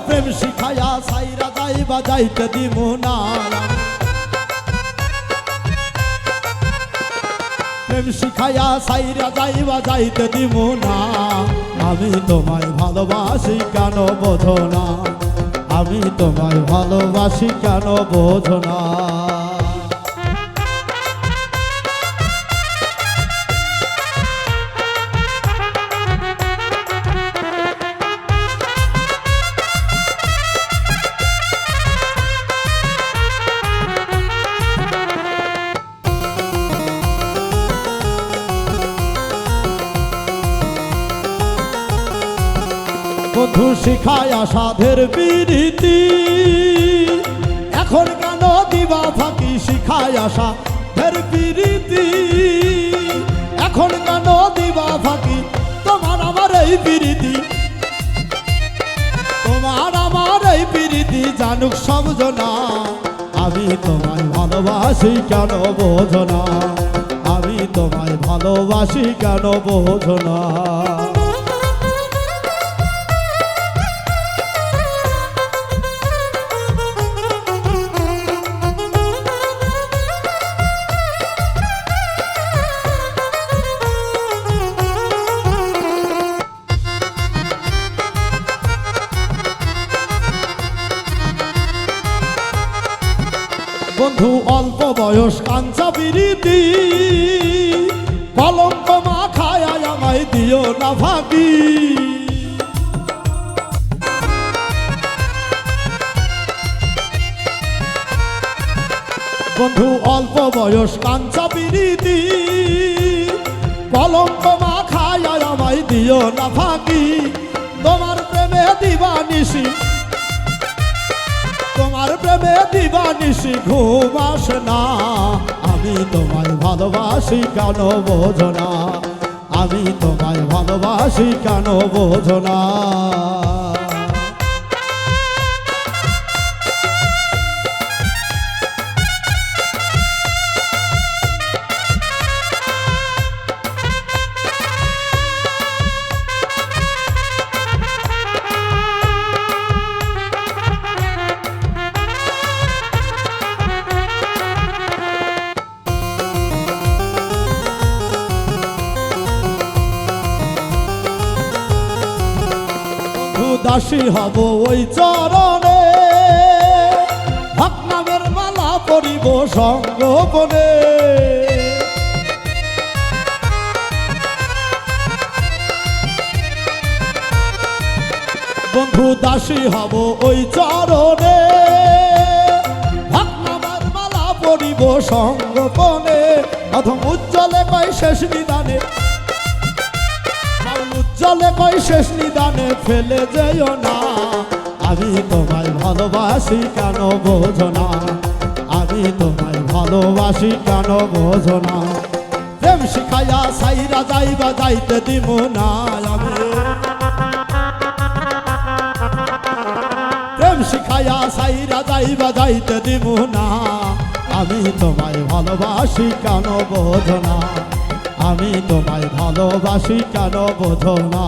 প্রেম শিখাইয়া সাইরা যাইবা যাইতে দিব না। প্রেম শিখাইয়া সাইরা যাইবা যাইতে দিব না। আমি তোমায় ভালোবাসি কেন বোঝো না? আমি তোমায় ভালোবাসি কেন বোঝো না? বন্ধু শিখায়া সাধের বিরীতি এখন কেন দিবা ফাঁকি শিখায় আসা বিরীতি এখন কেন দিবা ফাঁকি? তোমার আমার এই বিরীতি তোমার আমার এই বিরীতি জানুক সব জনা। আমি তোমায় ভালোবাসি কেন বোঝো না? আমি তোমায় ভালোবাসি কেন বোঝো না? বন্ধু, অল্প বয়স, কাঞ্চা বিরীতি। কলঙ্ক মা খায় আমায় দিও না ফাঁকি। বন্ধু, অল্প বয়স, কাঞ্চা বিরীতি। কলঙ্ক মা খায় আমায় দিও না ফাঁকি। তোমার প্রেমে দিবানিসি প্রেমে দিবানিসি ঘুম আসে না। আমি তোমায় ভালোবাসি কেন বোঝো না? আমি তোমায় ভালোবাসি কেন বোঝো না? দাসী হব ওই চরণে। নামের মালা পরিব সঙ্গোপনে বন্ধু দাসী হব ওই চরণে। নামের মালা পরিব সঙ্গোপনে অথম উজ্জ্বলে কয় শেষ উজ্জ্বলে কই শেষ নিদানে ফেলে যেও না। আমি তোমায় ভালোবাসি কেন বোঝো না? আমি তোমায় ভালোবাসি কেন বোঝো না? প্রেম শিখাইয়া সাইরা যাইবা, যাইতে দিব না আমি। প্রেম শিখাইয়া সাইরা যাইবা, যাইতে দিব না। আমি তোমায় ভালোবাসি কেন বোঝো না? আমি তোমায় ভালোবাসি কেন বোঝো না?